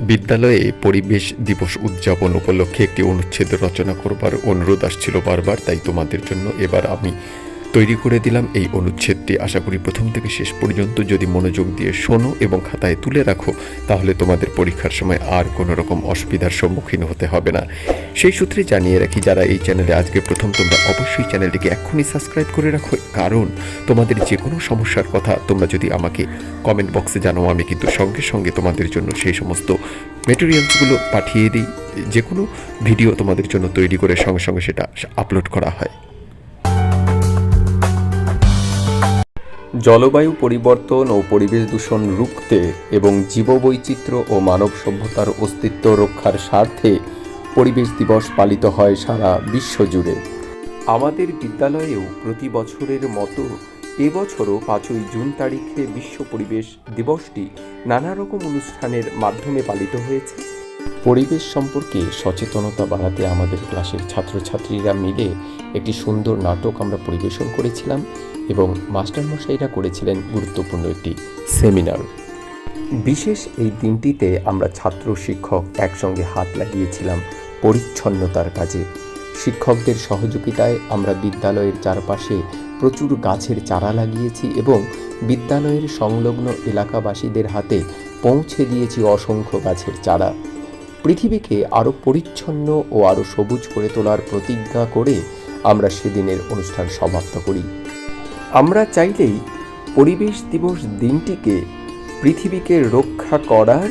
বিদ্যালয়ে পরিবেশ দিবস উদযাপন উপলক্ষে একটি অনুচ্ছেদ রচনা করবার অনুরোধ আসছিল বারবার, তাই তোমাদের জন্য এবার আমি তৈরি করে দিলাম এই অনুচ্ছেদটি। আশা করি প্রথম থেকে শেষ পর্যন্ত যদি মনোযোগ দিয়ে শোনো এবং খাতায় তুলে রাখো, তাহলে তোমাদের পরীক্ষার সময় আর কোনো রকম অসুবিধার সম্মুখীন হতে হবে না। সেই সূত্রে জানিয়ে রাখি, যারা এই চ্যানেলে আজকে প্রথম, তোমরা অবশ্যই চ্যানেলটিকে এক্ষুনি সাবস্ক্রাইব করে রাখো, কারণ তোমাদের যে কোনো সমস্যার কথা তোমরা যদি আমাকে কমেন্ট বক্সে জানাও, আমি কিন্তু সঙ্গে সঙ্গে তোমাদের জন্য সেই সমস্ত মেটেরিয়ালসগুলো পাঠিয়ে দিই। যে কোনো ভিডিও তোমাদের জন্য তৈরি করে সঙ্গে সঙ্গে সেটা আপলোড করা হয়। জলবায়ু পরিবর্তন ও পরিবেশ দূষণ রুখতে এবং জীববৈচিত্র্য ও মানব সভ্যতার অস্তিত্ব রক্ষার স্বার্থে পরিবেশ দিবস পালিত হয় সারা বিশ্ব জুড়ে আমাদের বিদ্যালয়েও প্রতি বছরের মতো এবছরও পাঁচই জুন তারিখে বিশ্ব পরিবেশ দিবসটি নানা রকম অনুষ্ঠানের মাধ্যমে পালিত হয়েছে। পরিবেশ সম্পর্কে সচেতনতা বাড়াতে আমাদের ক্লাসের ছাত্রছাত্রীরা মিলে একটি সুন্দর নাটক আমরা পরিবেশন করেছিলাম এবং মাস্টারমশাইরা করেছিলেন গুরুত্বপূর্ণ একটি সেমিনার। বিশেষ এই দিনটিতে আমরা ছাত্র শিক্ষক একসঙ্গে হাত লাগিয়েছিলাম পরিচ্ছন্নতার কাজে। শিক্ষকদের সহযোগিতায় আমরা বিদ্যালয়ের চারপাশে প্রচুর গাছের চারা লাগিয়েছি এবং বিদ্যালয়ের সংলগ্ন এলাকাবাসীদের হাতে পৌঁছে দিয়েছি অসংখ্য গাছের চারা। পৃথিবীকে আরও পরিচ্ছন্ন ও আরও সবুজ করে তোলার প্রতিজ্ঞা করে আমরা সেদিনের অনুষ্ঠান সমাপ্ত করি। আমরা চাইলেই পরিবেশ দিবস দিনটিকে পৃথিবীকে রক্ষা করার,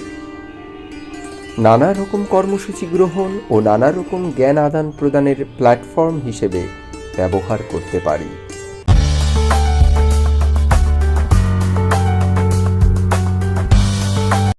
নানা রকম কর্মসূচি গ্রহণ ও নানা রকম জ্ঞান আদান প্রদানের প্ল্যাটফর্ম হিসেবে ব্যবহার করতে পারি।